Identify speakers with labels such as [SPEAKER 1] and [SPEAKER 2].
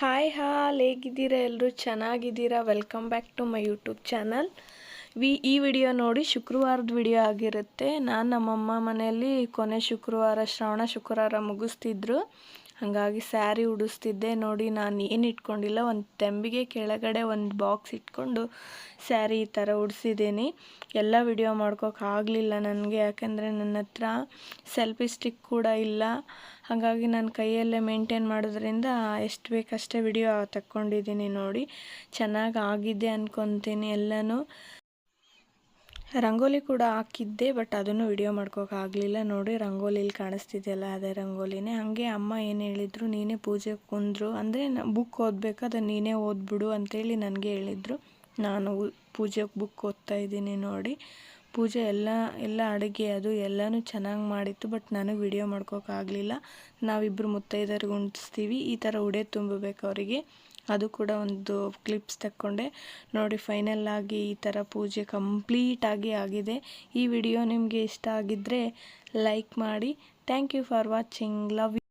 [SPEAKER 1] Hi ಹಾಲ್ ಹೇಗಿದ್ದೀರಾ? ಎಲ್ಲರೂ ಚೆನ್ನಾಗಿದ್ದೀರಾ? Welcome back to my YouTube channel V, ಈ ವಿಡಿಯೋ ನೋಡಿ ಶುಕ್ರವಾರದ ವಿಡಿಯೋ ಆಗಿರುತ್ತೆ. ನಾನು ನಮ್ಮಮ್ಮ ಮನೆಯಲ್ಲಿ ಕೊನೆ ಶುಕ್ರವಾರ, ಶ್ರಾವಣ ಶುಕ್ರವಾರ ಮುಗಿಸ್ತಿದ್ರು. ಹಾಗಾಗಿ ಸ್ಯಾರಿ ಉಡಿಸ್ತಿದ್ದೆ ನೋಡಿ, ನಾನು ಏನು ಇಟ್ಕೊಂಡಿಲ್ಲ, ಒಂದು ತೆಂಬಿಗೆ ಕೆಳಗಡೆ ಒಂದು ಬಾಕ್ಸ್ ಇಟ್ಕೊಂಡು ಸ್ಯಾರಿ ಈ ಥರ ಉಡಿಸಿದ್ದೀನಿ. ಎಲ್ಲ ವಿಡಿಯೋ ಮಾಡ್ಕೋಕ್ಕಾಗಲಿಲ್ಲ ನನಗೆ, ಯಾಕೆಂದರೆ ನನ್ನ ಹತ್ರ ಸೆಲ್ಫಿ ಸ್ಟಿಕ್ ಕೂಡ ಇಲ್ಲ. ಹಾಗಾಗಿ ನಾನು ಕೈಯಲ್ಲೇ ಮೇಂಟೈನ್ ಮಾಡೋದ್ರಿಂದ ಎಷ್ಟು ಬೇಕಷ್ಟೇ ವಿಡಿಯೋ ತಕ್ಕೊಂಡಿದ್ದೀನಿ ನೋಡಿ. ಚೆನ್ನಾಗಿ ಆಗಿದೆ ಅಂದ್ಕೊತೀನಿ ಎಲ್ಲನೂ. ರಂಗೋಲಿ ಕೂಡ ಹಾಕಿದ್ದೆ ಬಟ್ ಅದನ್ನು ವಿಡಿಯೋ ಮಾಡ್ಕೋಕ್ಕಾಗಲಿಲ್ಲ ನೋಡಿ, ರಂಗೋಲಿಲಿ ಕಾಣಿಸ್ತಿದೆಯಲ್ಲ, ಅದೇ ರಂಗೋಲಿನೇ. ಹಾಗೆ ಅಮ್ಮ ಏನು ಹೇಳಿದ್ರು, ನೀನೇ ಪೂಜೆ ಕುಂದ್ರು. ಅಂದರೆ ಬುಕ್ ಓದಬೇಕು ನೀನೇ ಓದ್ಬಿಡು ಅಂತೇಳಿ ನನಗೆ ಹೇಳಿದರು. ನಾನು ಪೂಜೆಗೆ ಬುಕ್ ಓದ್ತಾ ಇದ್ದೀನಿ ನೋಡಿ. ಪೂಜೆ ಎಲ್ಲ ಎಲ್ಲ ಅಡುಗೆ ಅದು ಎಲ್ಲನೂ ಚೆನ್ನಾಗಿ ಮಾಡಿತ್ತು, ಬಟ್ ನನಗೆ ವಿಡಿಯೋ ಮಾಡ್ಕೋಕ್ಕಾಗಲಿಲ್ಲ ನಾವಿಬ್ಬರು ಮುತ್ತೈದರಿಗೆ ಉಣಿಸ್ತೀವಿ. ಈ ಥರ ಉಡೆ ತುಂಬಬೇಕು ಅವರಿಗೆ. ಅದು ಕೂಡ ಒಂದು ಕ್ಲಿಪ್ಸ್ ತಕ್ಕೊಂಡೆ. ನೋಡಿ ಫೈನಲ್ ಆಗಿ ಈ ಥರ ಪೂಜೆ ಕಂಪ್ಲೀಟಾಗಿ ಆಗಿದೆ. ಈ ವಿಡಿಯೋ ನಿಮಗೆ ಇಷ್ಟ ಆಗಿದ್ದರೆ ಲೈಕ್ ಮಾಡಿ. Thank you for watching love